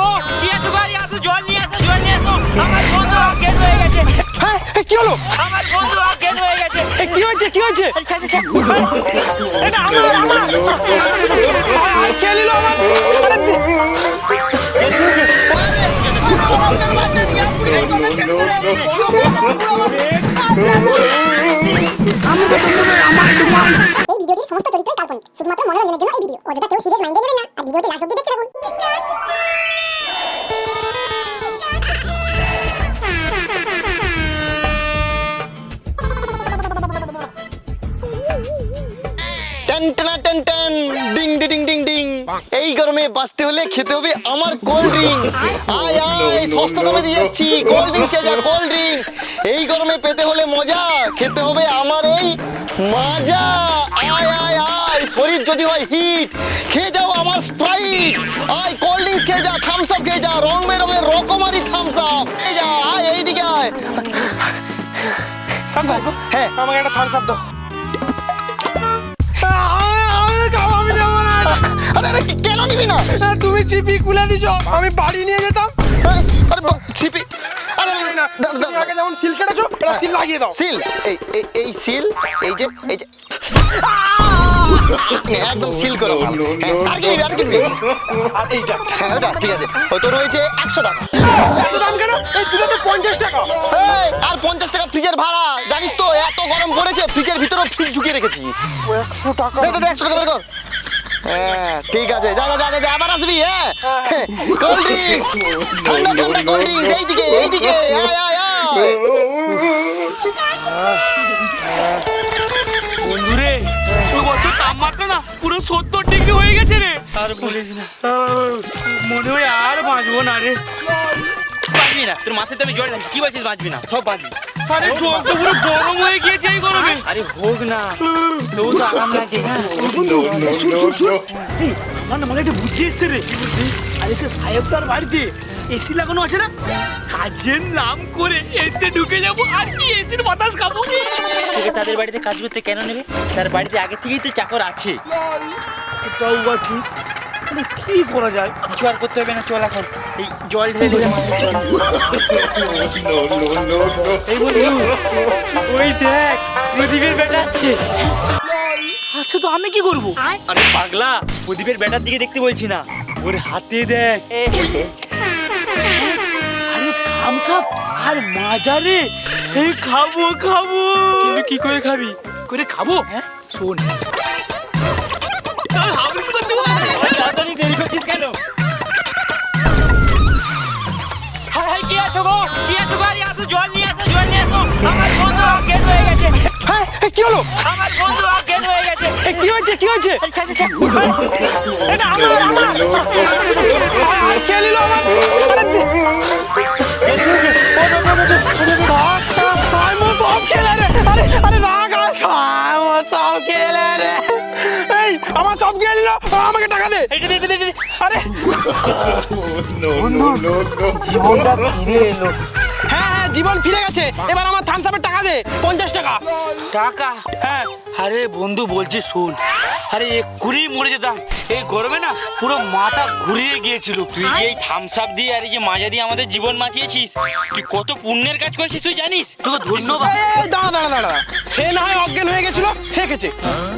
গো গাড়ি আসো জল নিয়ে আসো জল নিয়ে আসো। আমার বন্ধু অজ্ঞান হয়ে গেছে। হ্যাঁ কি হলো? আমার বন্ধু অজ্ঞান হয়ে গেছে। কি হয়েছে কি হয়েছে? আমার? সমস্ত চরিত্রই কাল্পনিক শুধুমাত্র মনোরঞ্জনের জন্য এই ভিডিও অযথা কেউ সিরিয়াস মাইন্ডে না, আর ভিডিওটি লাস্ট অব্দি দেখতে থাকুন। ডিং, ডি, ডিং। এই গরমে বাঁচতে হলে খেতে হবে আমার কোল্ড ড্রিঙ্ক। আয় আয়, সস্তা দামে দিয়ে যাচ্ছি। কোল্ড ড্রিঙ্কস খেয়ে যা, কোল্ড ড্রিঙ্কস। এই গরমে পেতে হলে মজা, খেতে হবে আমার এই মাজা। আয় যদি হয় হিট খেয়ে যাও আমার স্প্রাইট আয় কোল্ড ড্রিঙ্কস খেয়ে যা থামস আপ খেয়ে যা রং বেরঙের রকমারি থামস আপ খেয়ে যা আয় এইদিকে আয়। হ্যাঁ। আমাকে একটা থামস আপ দাও। আরে আরে কেন নিবি না? তুমি চিপি খুলে দিছো। আমি বাড়ি নিয়ে যেতাম। হ্যাঁ, আরে ছিপি আরে না। তুমি আগে যেমন সিল কেটেছো এটা সিল লাগিয়ে দাও। সিল। এই এই সিল এই যে এই যে। একদম সিল করো হ্যাঁ, আর কি নিবি আর কি নিবি হ্যাঁ ওটা ঠিক আছে। ও তোর হয়েছে একশো টাকা। এত দাম কেন? এই দুটো তো পঞ্চাশ টাকা। আর পঞ্চাশ টাকা ফ্রিজের ভাড়া। জানিস তো এত গরম পড়েছে ফ্রিজের ভিতরেও ফ্রিজ ঝুঁকিয়ে রেখেছি একশো টাকা। একশো বের কর। হ্যাঁ ঠিক আছে। যা যা যা যা, যা আবার আসবি হ্যাঁ? কোল্ড ড্রিঙ্কস ঠান্ডা ঠান্ডা কোল্ড ড্রিঙ্কস এইদিকে এইদিকে আয় আয় আয়। বন্ধুরে ওই বছর তাপমাত্রা না পুরো সত্তর ডিগ্রি হয়ে গেছে রে। আর বলিস না। মনে হয় আর বাঁচবো না রে। বাঁচবি না তোর মাথায় তো আমি জল কি বলছিস বাঁচবি না? সব বাঁচবি। আরে জল তো পুরো গরম হয়ে গিয়েছে এই গরমে। আরে হোক না তো তো আরাম লাগছে হ্যাঁ? আমার না মনে একটা বুঝে এসছে রে। আরে তো সাহেব তার বাড়িতে। এসি লাগানো আছে না? কাজের নাম করে এসে ঢুকে যাব আর কি এসির বাতাস খাব তোকে তাদের বাড়িতে কাজ করতে কেন নেবে? তার বাড়িতে আগে থেকেই তো চাকর আছে। সেটাও বা ঠিক মানে কি করা যায়? কিছু আর করতে হবে না চল এখন। এই জল ঢেলে। এই বন্ধু ওই দেখ প্রদীপের বেটা আসছে। আচ্ছা তো আমি কি করব? আরে পাগলা প্রদীপের বেটার দিকে দেখতে বলছি না। ওর হাতে দেখ। আরে থামস আপ আর মাজারে এই খাব খাব। কিন্তু কি করে খাবি? করে খাব? হ্যাঁ? শোন। হাবিস করতে তাড়াতাড়ি দেরি করছিস কেন? হাই হাই কি আছো গো? কি আছো গাড়ি আসো জল নিয়ে আসো জল নিয়ে আসো। আমার বন্ধু হয়ে গেছে। হ্যাঁ কি হলো? আমার বন্ধু অজ্ঞান হয়ে গেছে এ, কি হয়েছে? কি হয়েছে। এটা আমার আমার। কে নিল আমার। আরে দে- আয় মো সব খেলে আরে আরে না গাছ আয় মো সব খেলে রে আমার সব খেয়ে আমাকে টাকা দে এইটা দে, দে, দে, দে। আরে জীবনটা ফিরে এলো হ্যাঁ হ্যাঁ জীবন ফিরে গেছে এবার আমার থামস আপের টাকা দে পঞ্চাশ টাকা টাকা হ্যাঁ আরে বন্ধু বলছি শোন আরে এক্ষুনি মরে যেতাম এই গরমে না পুরো মাথা ঘুরিয়ে গিয়েছিল তুই যে এই থামস আপ দিয়ে আর এই যে মাজা দিয়ে আমাদের জীবন বাঁচিয়েছিস তুই কত পুণ্যের কাজ করেছিস তুই জানিস তোকে ধন্যবাদ দাঁড়া দাঁড়া দাঁড়া সে না হয় অজ্ঞান হয়ে গেছিল সে খেছে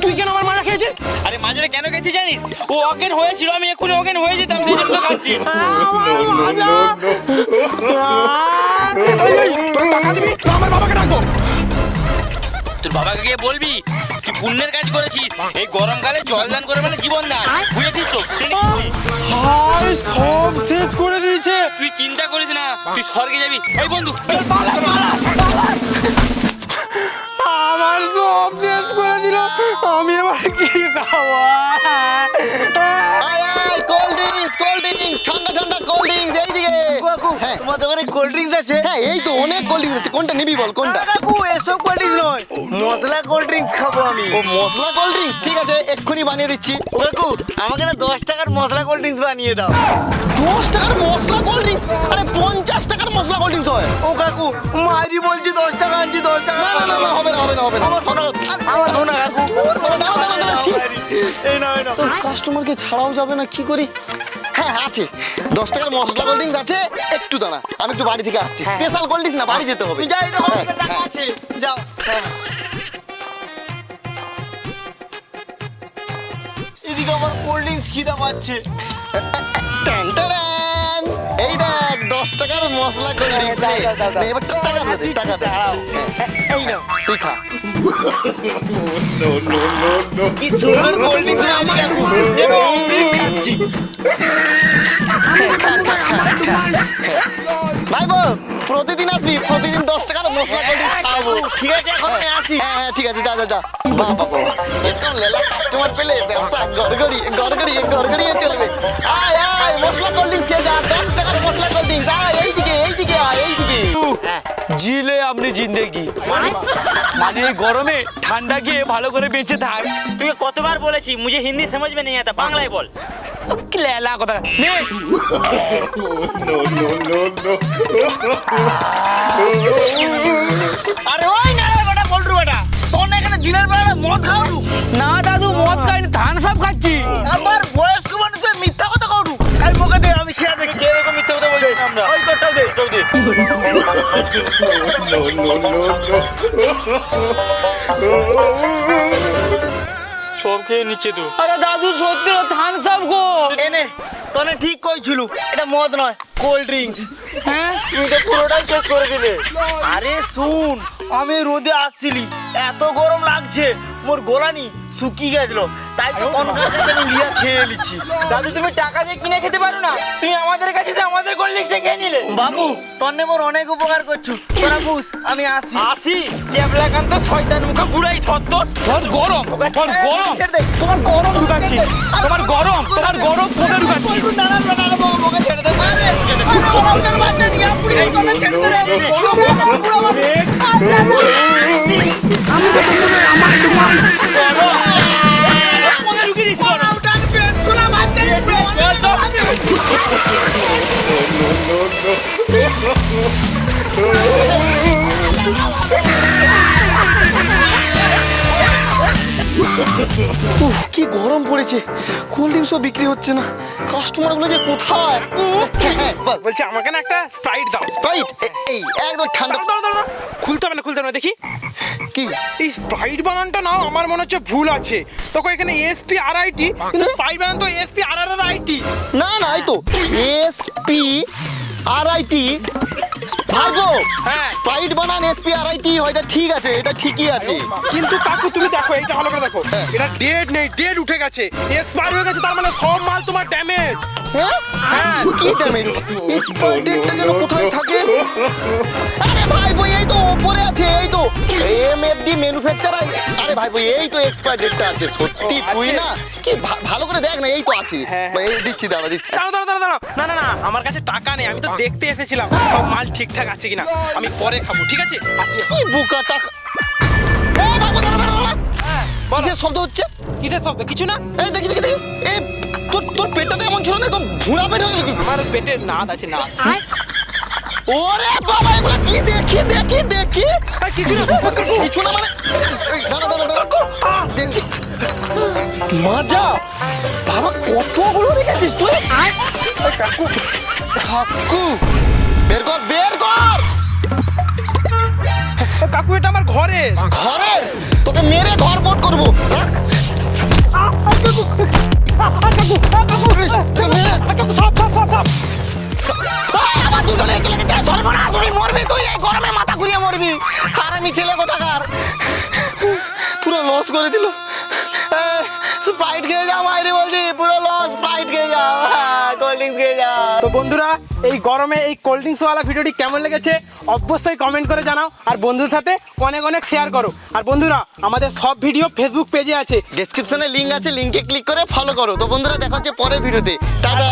তুই কেন আমার মারা খেয়েছিস আরে মাজারে কেন গেছি জানিস ও অজ্ঞান হয়েছিল আমি এক্ষুনি অজ্ঞান হয়ে যেতাম সেই জন্য খাচ্ছি আমার বাবাকে ডাকবো তোর বাবাকে গিয়ে বলবি তুই পুণ্যের কাজ করেছিস। এই গরমকালে জল দান করে মানে জীবন দান। বুঝেছিস তো? হাই সব শেষ করে দিয়েছে। তুই চিন্তা করিস না তুই স্বর্গে যাবি। এই বন্ধু চল পালা পালা আমার সব শেষ করে দিল। আমি এবার কি খাব? হ্যাঁ। তোমার দোকানে কোল্ড ড্রিঙ্কস আছে? হ্যাঁ এই তো অনেক কোল্ড ড্রিঙ্কস আছে। কোনটা নিবি বল কোনটা? কাকু এসব কোল্ড ড্রিঙ্কস নয়। মশলা কোল্ড ড্রিঙ্কস খাব আমি। ও মশলা কোল্ড ড্রিঙ্কস ঠিক আছে এক্ষুনি বানিয়ে দিচ্ছি। ও কাকু আমাকে না দশ টাকার মশলা কোল্ড ড্রিঙ্কস বানিয়ে দাও। দশ টাকার মশলা কোল্ড ড্রিঙ্কস আরে পঞ্চাশ টাকার মশলা কোল্ড ড্রিঙ্কস হয়। ও কাকু মারি বলছি দশ টাকা আনছি দশ টাকা। না না না হবে না হবে না হবে না। আমার শোনা আমার শোনা কাকু। দাঁড়া, দাঁড়া, দাঁড়া। এই না এই না তো কাস্টমারকে ছাড়াও যাবে না কি করি? হ্যাঁ আছে। দশ টাকার মশলা কোল্ড ড্রিঙ্কস আছে একটু দাঁড়া আমি একটু বাড়ি থেকে আসছি। স্পেশাল কোল্ড ড্রিঙ্কস না বাড়ি যেতে হবে। যাই তো হ্যাঁ, হ্যাঁ। আছে। যাও এদিকে আমার কোল্ড ড্রিঙ্কস খিদা পাচ্ছে। এই দেখ। দশ টাকার মশলা কোল্ড ড্রিঙ্কস দাও, দাও, দাও, দাও। এবার টাকা দে দে, টাকা দে। হ্যাঁ, এই নাও। তুই খা কি সুন্দর কোল্ড ড্রিঙ্কস আমি দেখো এবার অমৃত খাচ্ছি ভাই বল প্রতিদিন আসবি? প্রতিদিন দশ টাকার মশলা ড্রিঙ্কস খাব ঠিক আছে এখন আমি আসি। হ্যাঁ হ্যাঁ ঠিক আছে যা যা যা। বাবা বাবা একদম লেলা কাস্টমার পেলে ব্যবসা গড়গড়ি গড়গড়ি গড়গড়িয়ে চলবে। জিলে আপনি জিন্দেগি। মানে? মানে? এই গরমে ঠান্ডা গিয়ে ভালো করে বেঁচে থাক। তুই কতবার বলেছি মুঝে হিন্দি সমঝ মে নেই আতা বাংলায় বল। কি লেলা কথা। নে। আরে ওই না বেটা বলরু বেটা। তোর এখানে দিনের বেলা মদ খাওয়ারু না দাদু মদ খাইনি ধান সব খাচ্ছি। আমার বয়স্ক মানুষ মিথ্যা কথা কওরু আর মুখে দে আমি খেয়া দেখি। এরকম মিথ্যা কথা বলছি আমরা সব খেয়ে নিচ্ছে তো। আরে দাদু সত্যি গো। এনে তনে ঠিক কইছিল এটা মদ নয় কোল্ড ড্রিঙ্কস। হ্যাঁ? তুই তো পুরোটাই শেষ করে দিলে। আরে শুন আমি রোদে আসছিলি এত গরম লাগছে মোর গোলানি শুকিয়ে গেছিল। তাই তো তনকার কাছে আমি লিয়া খেয়ে নিচ্ছি দাদু তুমি টাকা দিয়ে কিনে খেতে পারো না। তুমি আমাদের কাছে এসে আমাদের কোল্ড ড্রিঙ্কসটা খেয়ে নিলে। বাবু তন্নে মোর অনেক উপকার করছু। তোরা বুঝ আমি আসি। আসি। ক্যাবলাকান্ত শয়তান মুখা বুড়াই থর তোর তোর গরম। তোর গরম। তোমার গরম ঢুকাচ্ছি। তোমার গরম তোমার গরম মুখে ঢুকাচ্ছি। দাঁড়ান দাঁড়ান বাবু মোকে ছেড়ে দে। আরে আরে ওরা বাচ্চা নিয়ে পুরি এই কথা ছেড়ে দে। রে পুরো পুরো উফ, কি গরম পড়েছে। কোল্ড ড্রিঙ্কসও বিক্রি হচ্ছে না। কাস্টমারগুলো যে কোথায়? হ্যাঁ, বল বলছি আমাকে না একটা স্প্রাইট দাও। স্প্রাইট এই একদম ঠান্ডা দাঁড়াও, দাঁড়াও, দাঁড়াও। খুলতে হবে না খুলতে হবে না দেখি কি? এই স্প্রাইট বানানটা না, আমার মনে হচ্ছে ভুল আছে। তোকে এখানে এসপি আর আইটি কিন্তু স্প্রাইট বানান তো এসপি আর আর আইটি না না, এই তো এস পি আর আই হ্যাঁ। স্প্রাইট বানান টি এটা ঠিক আছে এটা ঠিকই আছে। কিন্তু কাকু তুমি দেখো ভালো করে দেখো। এটা ডেট নেই ডেট উঠে গেছে। এক্সপায়ার হয়ে গেছে তার মানে সব মাল তোমার ড্যামেজ হ্যাঁ? হ্যাঁ। কি ড্যামেজ এক্সপায়ার ডেটটা যেন কোথায় থাকে? আরে ভাই বই এই তো উপরে আছে এই তো। এম এফ ডি ম্যানুফ্যাকচারার আরে ভাই বই এই তো এক্সপায়ার ডেটটা আছে সত্যি তুই না? কি ভা- ভালো করে দেখ না এই তো আছে। হ্যাঁ, এই দিচ্ছি দাঁড়া দিচ্ছি। দাঁড়াও দাঁড়াও দাঁড়াও দাঁড়াও। না না না আমার কাছে টাকা নেই আমি তো দেখতে এসেছিলাম। সব মাল ঠিকঠাক আছে কিনা? আমি পরে খাব ঠিক আছে? কি বুকা এই বাবু দাঁড়া দাঁড়া দাঁড়া। কিসের শব্দ হচ্ছে? কিসের শব্দ? কিছু না। এই দেখি দেখি দেখি। এই তোর তোর পেটটা তো এমন ছিল না একদম ভুঁড়া পেট হয়ে গেল। আমার পেটে নাদ আছে না ওরে বাবা এগুলো কি দেখি দেখি দেখি? কিছু না কিছু না মানে দাঁড়া দাঁড়া দাঁড়া দেখি। মাজা বাবা কতগুলো রেখেছিস তুই? কাকু কাকু। বের কর বের। কর কাকু, এটা আমার ঘরে ঘরে তোকে মেরে ঘর বট করব। আমার মরবি তুই, এই মাথা মরবি। আর আমি ছেলে কোথাকার? পুরো লস করে দিল। বন্ধুরা এই গরমে এই কোল্ড ড্রিঙ্কসওয়ালা ভিডিওটি কেমন লেগেছে অবশ্যই কমেন্ট করে জানাও আর বন্ধুদের সাথে অনেক অনেক শেয়ার করো। আর বন্ধুরা আমাদের সব ভিডিও ফেসবুক পেজে আছে। ডেসক্রিপশনে লিঙ্ক আছে লিঙ্কে ক্লিক করে ফলো করো। তো বন্ধুরা দেখা হচ্ছে পরের ভিডিওতে টাটা!